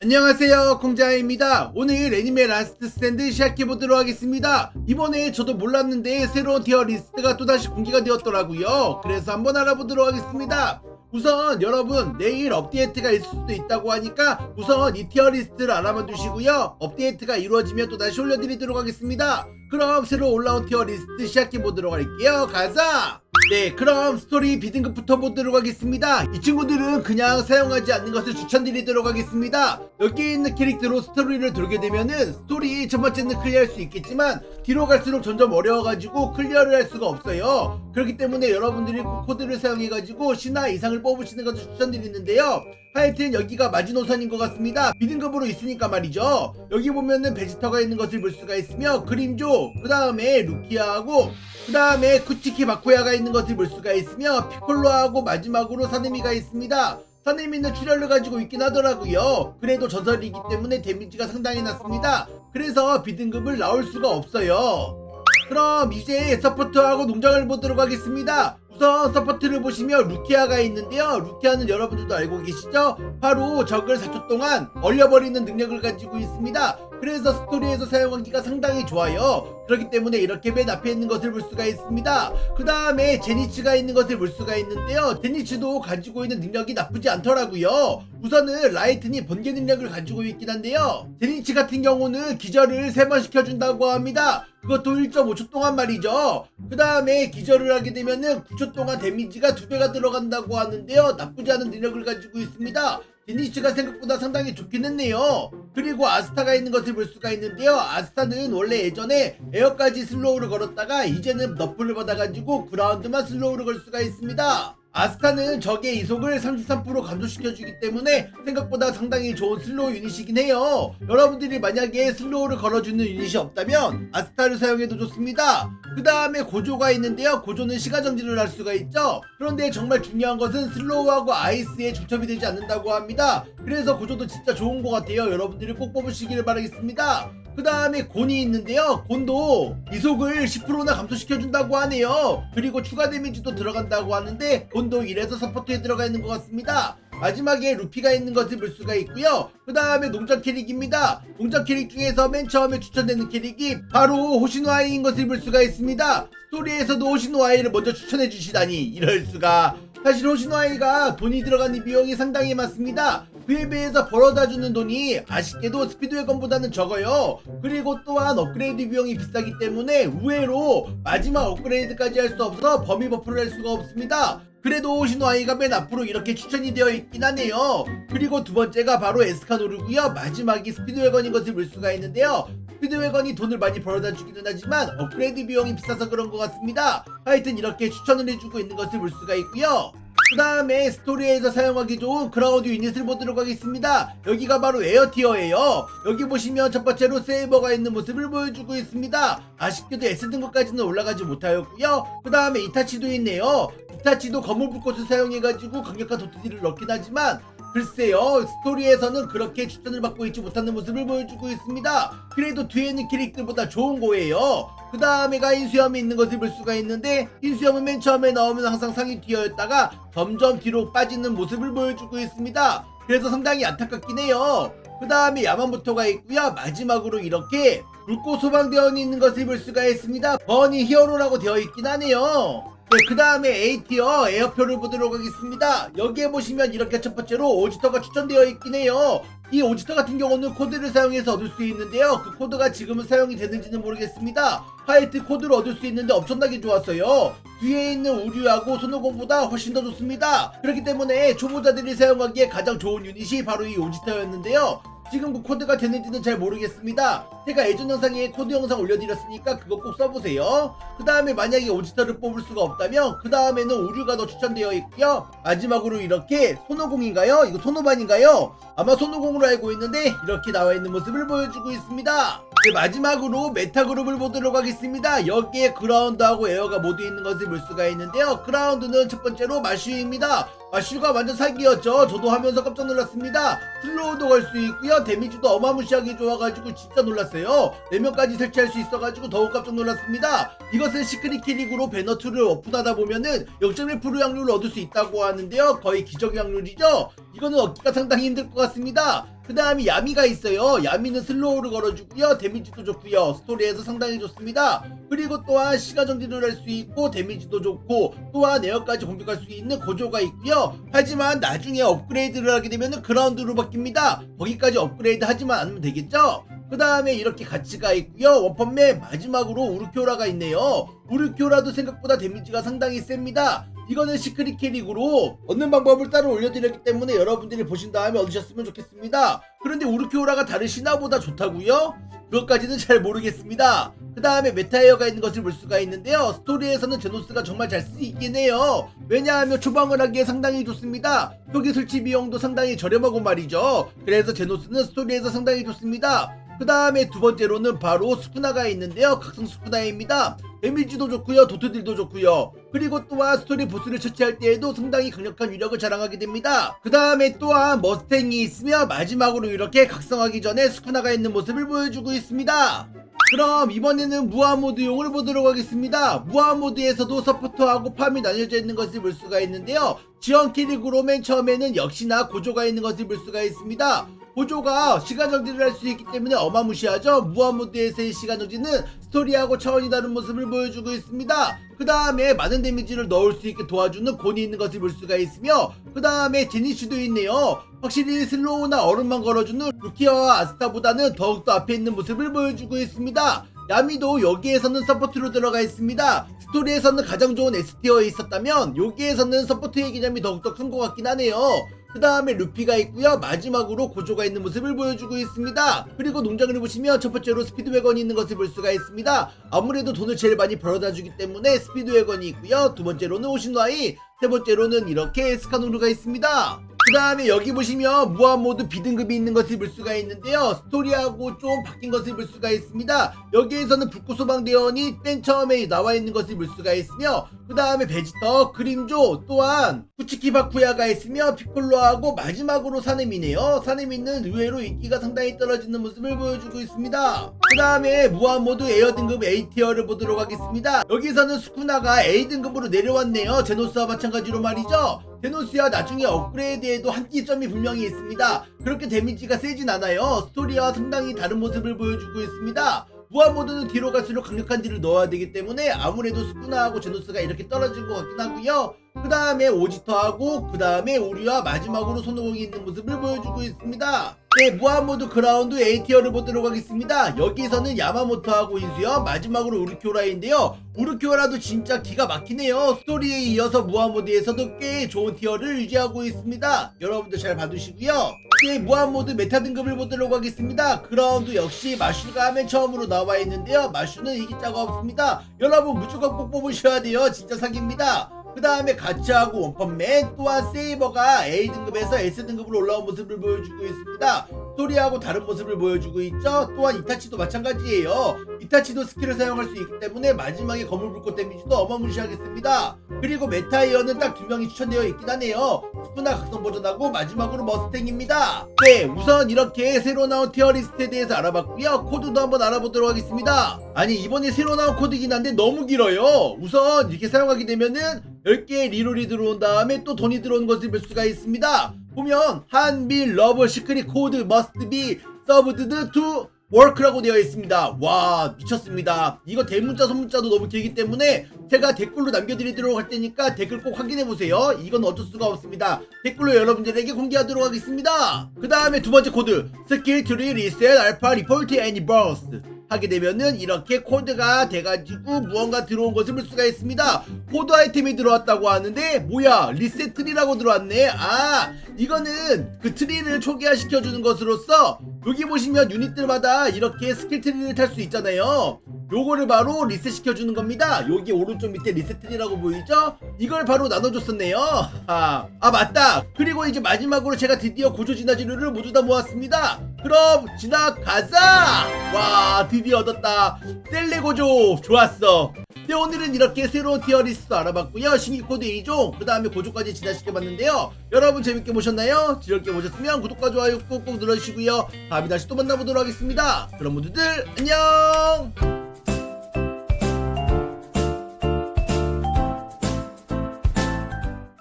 안녕하세요 공자입니다. 오늘 애니메 라스트 스탠드 시작해보도록 하겠습니다. 이번에 저도 몰랐는데 새로운 티어 리스트가 또다시 공개가 되었더라고요. 그래서 한번 알아보도록 하겠습니다. 우선 여러분 내일 업데이트가 있을 수도 있다고 하니까 우선 이 티어 리스트를 알아만 두시고요. 업데이트가 이루어지면 또다시 올려드리도록 하겠습니다. 그럼 새로 올라온 티어 리스트 시작해보도록 할게요. 가자 네, 그럼 스토리 비등급부터 보도록 하겠습니다. 이 친구들은 그냥 사용하지 않는 것을 추천드리도록 하겠습니다. 여기에 있는 캐릭터로 스토리를 돌게 되면은 스토리 첫 번째는 클리어할 수 있겠지만 뒤로 갈수록 점점 어려워가지고 클리어를 할 수가 없어요. 그렇기 때문에 여러분들이 꼭 코드를 사용해가지고 신화 이상을 뽑으시는 것을 추천드리는데요. 하여튼 여기가 마지노선인 것 같습니다. 비등급으로 있으니까 말이죠. 여기 보면은 베지터가 있는 것을 볼 수가 있으며 그림조, 그 다음에 루키아하고 그 다음에 쿠치키 바쿠야가 있는 것을 볼 수가 있으며 피콜로하고 마지막으로 사네미가 있습니다. 사네미는 출혈을 가지고 있긴 하더라고요. 그래도 전설이기 때문에 데미지가 상당히 낮습니다. 그래서 비등급을 나올 수가 없어요. 그럼 이제 서포트하고 농장을 보도록 하겠습니다. 우선 서포트를 보시면 루키아가 있는데요. 루키아는 여러분들도 알고 계시죠? 바로 적을 4초 동안 얼려버리는 능력을 가지고 있습니다. 그래서 스토리에서 사용하기가 상당히 좋아요. 그렇기 때문에 이렇게 맨 앞에 있는 것을 볼 수가 있습니다. 그 다음에 제니츠가 있는 것을 볼 수가 있는데요. 제니츠도 가지고 있는 능력이 나쁘지 않더라고요. 우선은 라이튼이 번개 능력을 가지고 있긴 한데요. 제니츠 같은 경우는 기절을 3번 시켜준다고 합니다. 그것도 1.5초 동안 말이죠. 그 다음에 기절을 하게 되면은 9초 동안 데미지가 2배가 들어간다고 하는데요. 나쁘지 않은 능력을 가지고 있습니다. 데니츠가 생각보다 상당히 좋긴 했네요. 그리고 아스타가 있는 것을 볼 수가 있는데요. 아스타는 원래 예전에 에어까지 슬로우를 걸었다가 이제는 너프를 받아가지고 그라운드만 슬로우를 걸 수가 있습니다. 아스타는 적의 이속을 33% 감소시켜주기 때문에 생각보다 상당히 좋은 슬로우 유닛이긴 해요. 여러분들이 만약에 슬로우를 걸어주는 유닛이 없다면 아스타를 사용해도 좋습니다. 그 다음에 고조가 있는데요. 고조는 시간 정지를 할 수가 있죠. 그런데 정말 중요한 것은 슬로우하고 아이스에 중첩이 되지 않는다고 합니다. 그래서 고조도 진짜 좋은 것 같아요. 여러분들이 꼭 뽑으시기를 바라겠습니다. 그 다음에 곤이 있는데요. 곤도 이속을 10%나 감소시켜준다고 하네요. 그리고 추가 데미지도 들어간다고 하는데 곤도 이래서 서포트에 들어가 있는 것 같습니다. 마지막에 루피가 있는 것을 볼 수가 있고요. 그 다음에 농장 캐릭입니다. 농장 캐릭 중에서 맨 처음에 추천되는 캐릭이 바로 호시노아이인 것을 볼 수가 있습니다. 스토리에서도 호시노아이를 먼저 추천해 주시다니 이럴 수가. 사실 호시노아이가 돈이 들어가는 비용이 상당히 많습니다. 그에 비해서 벌어다 주는 돈이 아쉽게도 스피드웨건보다는 적어요. 그리고 또한 업그레이드 비용이 비싸기 때문에 우회로 마지막 업그레이드까지 할 수 없어서 범위 버프를 할 수가 없습니다. 그래도 호시노아이가 맨 앞으로 이렇게 추천이 되어 있긴 하네요. 그리고 두 번째가 바로 에스카노르고요. 마지막이 스피드웨건인 것을 볼 수가 있는데요. 스피드웨건이 돈을 많이 벌어다 주기는 하지만 업그레이드 비용이 비싸서 그런 것 같습니다. 하여튼 이렇게 추천을 해주고 있는 것을 볼 수가 있고요. 그 다음에 스토리에서 사용하기 좋은 크라우드 유닛을 보도록 하겠습니다. 여기가 바로 에어티어예요. 여기 보시면 첫 번째로 세이버가 있는 모습을 보여주고 있습니다. 아쉽게도 S등급까지는 올라가지 못하였고요. 그 다음에 이타치도 있네요. 이타치도 거물 불꽃을 사용해가지고 강력한 도트디를 넣긴 하지만 글쎄요 스토리에서는 그렇게 추천을 받고 있지 못하는 모습을 보여주고 있습니다. 그래도 뒤에 있는 캐릭터보다 좋은 거예요. 그 다음에가 인수염이 있는 것을 볼 수가 있는데 인수염은 맨 처음에 나오면 항상 상위 티어였다가 점점 뒤로 빠지는 모습을 보여주고 있습니다. 그래서 상당히 안타깝긴 해요. 그 다음에 야만부터가 있고요. 마지막으로 이렇게 불꽃 소방대원이 있는 것을 볼 수가 있습니다. 버니 히어로라고 되어 있긴 하네요 네, 그 다음에 A티어 에어표를 보도록 하겠습니다. 여기에 보시면 이렇게 첫 번째로 오지터가 추천되어 있긴 해요. 이 오지터 같은 경우는 코드를 사용해서 얻을 수 있는데요. 그 코드가 지금은 사용이 되는지는 모르겠습니다. 화이트 코드를 얻을 수 있는데 엄청나게 좋았어요. 뒤에 있는 우류하고 손오공보다 훨씬 더 좋습니다. 그렇기 때문에 초보자들이 사용하기에 가장 좋은 유닛이 바로 이 오지터였는데요. 지금 그 코드가 되는지는 잘 모르겠습니다. 제가 예전 영상에 코드 영상 올려드렸으니까 그거 꼭 써보세요. 그 다음에 만약에 오지터를 뽑을 수가 없다면 그 다음에는 우류가 더 추천되어 있고요. 마지막으로 이렇게 손오공인가요? 이거 손오반인가요? 아마 손오공으로 알고 있는데 이렇게 나와 있는 모습을 보여주고 있습니다. 네, 마지막으로 메타 그룹을 보도록 하겠습니다. 여기에 그라운드하고 에어가 모두 있는 것을 볼 수가 있는데요. 그라운드는 첫 번째로 마슈입니다. 마슈가 완전 사기였죠. 저도 하면서 깜짝 놀랐습니다. 슬로우도 걸 수 있고요. 데미지도 어마무시하게 좋아가지고 진짜 놀랐어요. 4명까지 설치할 수 있어가지고 더욱 깜짝 놀랐습니다. 이것은 시크릿 캐릭으로 배너2를 오픈하다 보면은 0.1% 확률을 얻을 수 있다고 하는데요. 거의 기적 확률이죠. 이거는 얻기가 상당히 힘들 것 같습니다. 그 다음에 야미가 있어요. 야미는 슬로우를 걸어주고요. 데미지도 좋고요. 스토리에서 상당히 좋습니다. 그리고 또한 시간 정지를 할 수 있고 데미지도 좋고 또한 에어까지 공격할 수 있는 고조가 있고요. 하지만 나중에 업그레이드를 하게 되면 그라운드로 바뀝니다. 거기까지 업그레이드 하지만 않으면 되겠죠? 그 다음에 이렇게 가치가 있고요. 원펀맨 마지막으로 우르키오라가 있네요. 우르키오라도 생각보다 데미지가 상당히 셉니다. 이거는 시크릿 캐릭으로 얻는 방법을 따로 올려드렸기 때문에 여러분들이 보신 다음에 얻으셨으면 좋겠습니다. 그런데 우르키오라가 다른 신화보다 좋다고요? 그것까지는 잘 모르겠습니다. 그 다음에 메타에어가 있는 것을 볼 수가 있는데요. 스토리에서는 제노스가 정말 잘 쓰이긴 해요. 왜냐하면 초방을 하기에 상당히 좋습니다. 표기 설치 비용도 상당히 저렴하고 말이죠. 그래서 제노스는 스토리에서 상당히 좋습니다. 그 다음에 두 번째로는 바로 스쿠나가 있는데요. 각성 스쿠나입니다. 데미지도 좋고요. 도트들도 좋고요. 그리고 또한 스토리 보스를 처치할 때에도 상당히 강력한 위력을 자랑하게 됩니다. 그 다음에 또한 머스탱이 있으며 마지막으로 이렇게 각성하기 전에 스쿠나가 있는 모습을 보여주고 있습니다. 그럼 이번에는 무한 모드용을 보도록 하겠습니다. 무한 모드에서도 서포터하고 팜이 나뉘어져 있는 것을 볼 수가 있는데요. 지원 캐릭으로 맨 처음에는 역시나 고조가 있는 것을 볼 수가 있습니다. 고조가 시간 정지를 할 수 있기 때문에 어마무시하죠. 무한 모드에서의 시간 정지는 스토리하고 차원이 다른 모습을 보여주고 있습니다. 그 다음에 많은 데미지를 넣을 수 있게 도와주는 곤이 있는 것을 볼 수가 있으며 그 다음에 제니슈도 있네요. 확실히 슬로우나 얼음만 걸어주는 루키아와 아스타보다는 더욱더 앞에 있는 모습을 보여주고 있습니다. 야미도 여기에서는 서포트로 들어가 있습니다. 스토리에서는 가장 좋은 S티어에 있었다면 여기에서는 서포트의 개념이 더욱더 큰 것 같긴 하네요. 그 다음에 루피가 있고요. 마지막으로 고조가 있는 모습을 보여주고 있습니다. 그리고 농장을 보시면 첫 번째로 스피드웨건이 있는 것을 볼 수가 있습니다. 아무래도 돈을 제일 많이 벌어다 주기 때문에 스피드웨건이 있고요. 두 번째로는 오신와이, 세 번째로는 이렇게 에스카노르가 있습니다. 그 다음에 여기 보시면 무한 모드 B등급이 있는 것을 볼 수가 있는데요. 스토리하고 좀 바뀐 것을 볼 수가 있습니다. 여기에서는 불꽃 소방대원이 맨 처음에 나와 있는 것을 볼 수가 있으며 그 다음에 베지터, 그림조, 또한 후치키 바쿠야가 있으며 피콜로하고 마지막으로 사네미네요. 사네미는 의외로 인기가 상당히 떨어지는 모습을 보여주고 있습니다. 그 다음에 무한 모드 에어 등급 A티어를 보도록 하겠습니다. 여기서는 스쿠나가 A등급으로 내려왔네요. 제노스와 마찬가지로 말이죠. 제노스야 나중에 업그레이드에도 한기점이 분명히 있습니다. 그렇게 데미지가 세진 않아요. 스토리와 상당히 다른 모습을 보여주고 있습니다. 무한 모드는 뒤로 갈수록 강력한 딜을 넣어야 되기 때문에 아무래도 스쿠나하고 제노스가 이렇게 떨어진 것 같긴 하고요. 그 다음에 오지터하고 그 다음에 우리와 마지막으로 손오공이 있는 모습을 보여주고 있습니다. 네, 무한모드 그라운드 A티어를 보도록 하겠습니다. 여기서는 야마모토하고 인수요. 마지막으로 우르키오라인데요. 우르키오라도 진짜 기가 막히네요. 스토리에 이어서 무한모드에서도 꽤 좋은 티어를 유지하고 있습니다. 여러분들 잘 봐두시고요. 네, 무한모드 메타 등급을 보도록 하겠습니다. 그라운드 역시 마슈가 맨 처음으로 나와 있는데요. 마슈는 이길 자가 없습니다. 여러분 무조건 꼭 뽑으셔야 돼요. 진짜 사기입니다. 그 다음에 가츠하고 원펀맨 또한 세이버가 A등급에서 S등급으로 올라온 모습을 보여주고 있습니다. 스토리하고 다른 모습을 보여주고 있죠. 또한 이타치도 마찬가지예요. 이타치도 스킬을 사용할 수 있기 때문에 마지막에 거물 불꽃 데미지도 어마무시하겠습니다. 그리고 메타이어는 딱 두 명이 추천되어 있긴 하네요. 스쿠나 각성 버전하고 마지막으로 머스탱입니다. 네, 우선 이렇게 새로 나온 티어리스트에 대해서 알아봤고요. 코드도 한번 알아보도록 하겠습니다. 아니 이번에 새로 나온 코드긴 한데 너무 길어요. 우선 이렇게 사용하게 되면은 10개의 리롤이 들어온 다음에 또 돈이 들어오는 것을 볼 수가 있습니다. 보면 한빌 러브 시크릿 코드 머스트 비 서브드 투 워크라고 되어 있습니다. 와 미쳤습니다. 이거 대문자 소문자도 너무 길기 때문에 제가 댓글로 남겨드리도록 할 테니까 댓글 꼭 확인해 보세요. 이건 어쩔 수가 없습니다. 댓글로 여러분들에게 공개하도록 하겠습니다. 그 다음에 두 번째 코드 스킬 트리 리셋 알파 리포트 애니버스 하게 되면은 이렇게 코드가 돼가지고 무언가 들어온 것을 볼 수가 있습니다. 코드 아이템이 들어왔다고 하는데 뭐야 리셋 트리라고 들어왔네. 아 이거는 그 트리를 초기화 시켜주는 것으로서 여기 보시면 유닛들마다 이렇게 스킬 트리를 탈 수 있잖아요. 요거를 바로 리셋 시켜주는 겁니다. 여기 오른쪽 밑에 리셋 트리라고 보이죠? 이걸 바로 나눠줬었네요. 아, 아 맞다. 그리고 이제 마지막으로 제가 드디어 고조 진화지류를 모두 다 모았습니다. 그럼 지나가자. 와 드디어 얻었다. 셀레 고조 좋았어. 네 오늘은 이렇게 새로운 티어리스트 알아봤고요. 신규 코드 2종 그 다음에 고조까지 진화시켜봤는데요. 여러분 재밌게 보셨나요? 즐겁게 보셨으면 구독과 좋아요 꾹꾹 눌러주시고요. 다음에 다시 또 만나보도록 하겠습니다. 그럼 모두들 안녕.